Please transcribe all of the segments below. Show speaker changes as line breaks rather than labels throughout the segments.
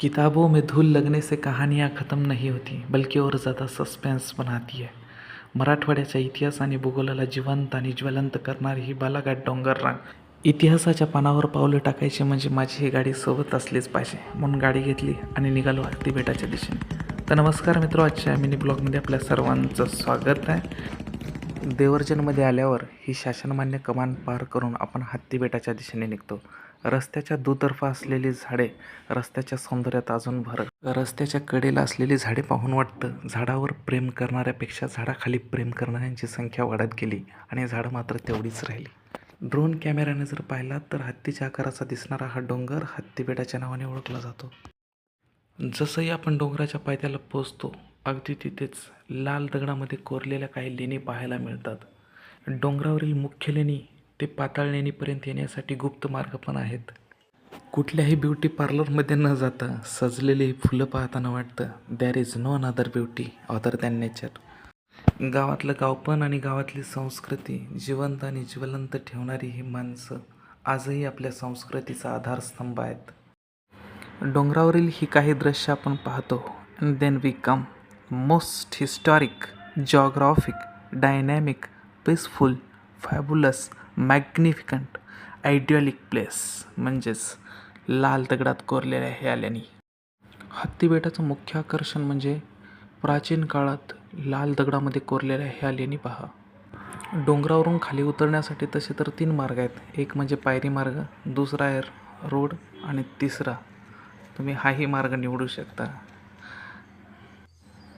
किताबों में धूल लगने से कहानियाँ ख़त्म नहीं होती बल्कि और ज़्यादा सस्पेन्स बनाती है। मराठवाड्याच्या इतिहास आणि भूगोलाला जिवंत आणि ज्वलंत करणारी ही बालाघाट डोंगर रांग. इतिहासाच्या पानावर पावलं टाकायची म्हणजे माझी ही गाडी सोबत असलीच पाहिजे. म्हणून गाडी घेतली आणि निघालो हत्ती बेटाच्या दिशेने. तर नमस्कार मित्र आजच्या मिनी ब्लॉगमध्ये आपल्या सर्वांचं स्वागत आहे. देवर्जनमध्ये आल्यावर ही शासनमान्य कमान पार करून आपण हत्ती बेटाच्या दिशेने निघतो. रस्त्याच्या दुतर्फा असलेली झाडे रस्त्याच्या सौंदर्यात अजून भर रस्त्याच्या कडेला असलेली झाडे पाहून वाटतं झाडावर प्रेम करणाऱ्यापेक्षा झाडाखाली प्रेम करणाऱ्यांची संख्या वाढत गेली आणि झाडं मात्र तेवढीच राहिली. ड्रोन कॅमेऱ्याने जर पाहिला तर हत्तीच्या आकाराचा दिसणारा हा डोंगर हत्तीबेटाच्या नावाने ओळखला जातो. जसंही आपण डोंगराच्या पायथ्याला पोचतो अगदी तिथेच लाल दगडामध्ये कोरलेल्या काही लेणी पाहायला मिळतात. डोंगरावरील मुख्य लेणी ते पाताळलेणीपर्यंत येण्यासाठी गुप्त मार्ग पण आहेत. कुठल्याही ब्युटी पार्लरमध्ये न जाता सजलेली ही फुलं पाहताना वाटतं there is no another beauty other than nature गावातलं गावपण आणि गावातली संस्कृती जिवंत आणि ज्वलंत ठेवणारी ही माणसं आजही आपल्या संस्कृतीचा आधारस्तंभ आहेत. डोंगरावरील ही काही दृश्य आपण पाहतो. And then we come most historic geographic dynamic peaceful fabulous magnificent idyllic place म्हणजेच लाल दगडात कोरलेल्या हे आल्याने हत्ती बेटाचं मुख्य आकर्षण म्हणजे प्राचीन काळात लाल दगडामध्ये कोरलेल्या ह्या लेणी पहा. डोंगरावरून खाली उतरण्यासाठी तसे तर तीन मार्ग आहेत. एक म्हणजे पायरी मार्ग दुसरा आहे रोड आणि तिसरा तुम्ही हाही मार्ग निवडू शकता.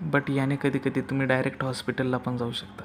बट याने कधी कधी तुम्ही डायरेक्ट हॉस्पिटलला पण जाऊ शकता.